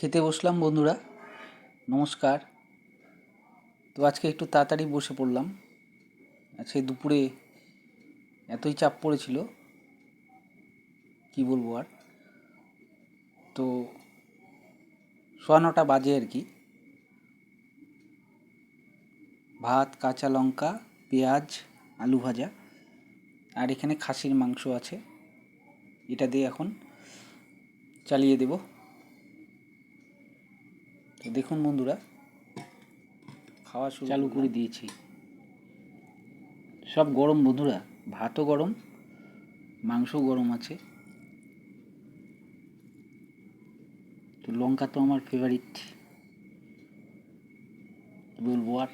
খেতে বসলাম, বন্ধুরা। নমস্কার। তো আজকে একটু তাড়াতাড়ি বসে পড়লাম। আজকে দুপুরে এতই চাপ পড়েছিল, কি বলব আর। তো সোয়া নটা বাজে আর কি। ভাত, কাঁচা লঙ্কা, পেঁয়াজ, আলু ভাজা, আর এখানে খাসির মাংস আছে। এটা দিয়ে এখন চালিয়ে দেবো। দেখুন বন্ধুরা খাওয়া শুরু চালু করে দিয়েছি। সব গরম বন্ধুরা ভাতও গরম মাংস গরম আছে। তো লঙ্কা তো আমার ফেভারিট বলব আর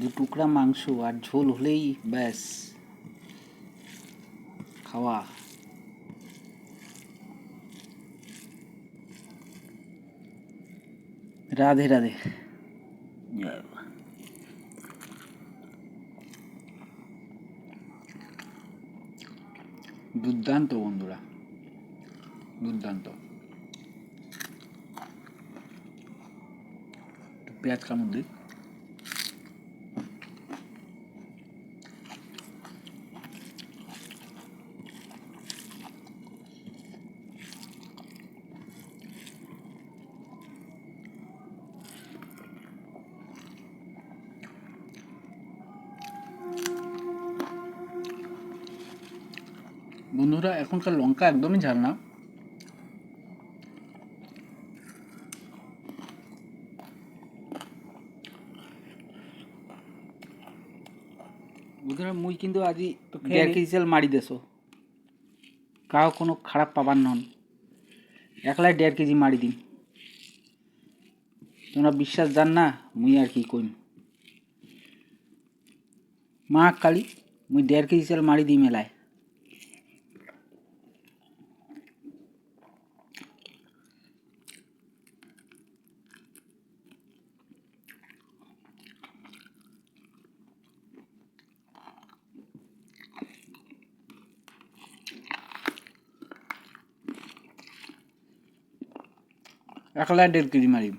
দু টুকরা মাংস আর ঝোল হলেই ব্যাস। খাওয়া। রাধে রাধে। দুর্দান্ত বন্ধুরা, দুর্দান্ত। পেঁয়াজ কামড় দিই বন্ধুরা এখনকার লঙ্কা একদমই ঝাল না। বন্ধুরা মুই কিন্তু আজি দেড় কেজি চাল মারি দেছো। কাউ কোনো খারাপ পাবার নন। একলাই দেড় কেজি মারি দিন তোমরা বিশ্বাস জান না মুই আর কি কইম। মা কালি মুই দেড় কেজি চাল মারি দিই মেলায় একলা দেড় কেজি মারি।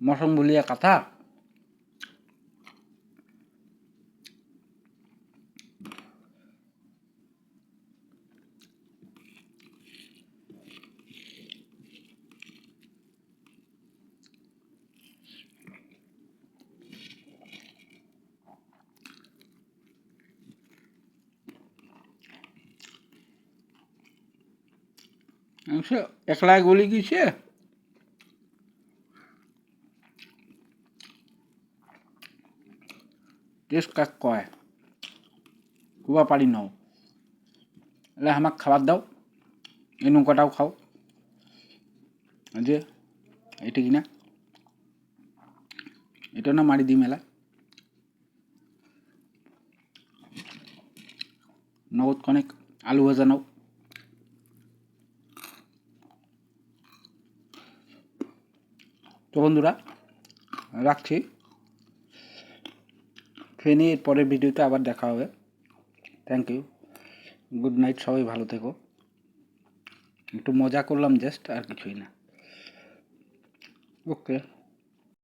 মশম বলিয়া কথা। মাংস একলা গলি গেছে। কয়? কুবা পারি নাও। এলে আমাক খাবার দাও, এই নৌকাটাও খাও। যে এটা কিনা। এটা না মারি দিই মেলা। নগদ কনেক আলু ভাজা নাও। তো বন্ধুরা, রাখছি। খেয়ে নিয়ে পরের ভিডিওতে আবার দেখা হবে। থ্যাংক ইউ গুড নাইট সবাই ভালো থেকো। একটু মজা করলাম জাস্ট আর কিছুই না। ওকে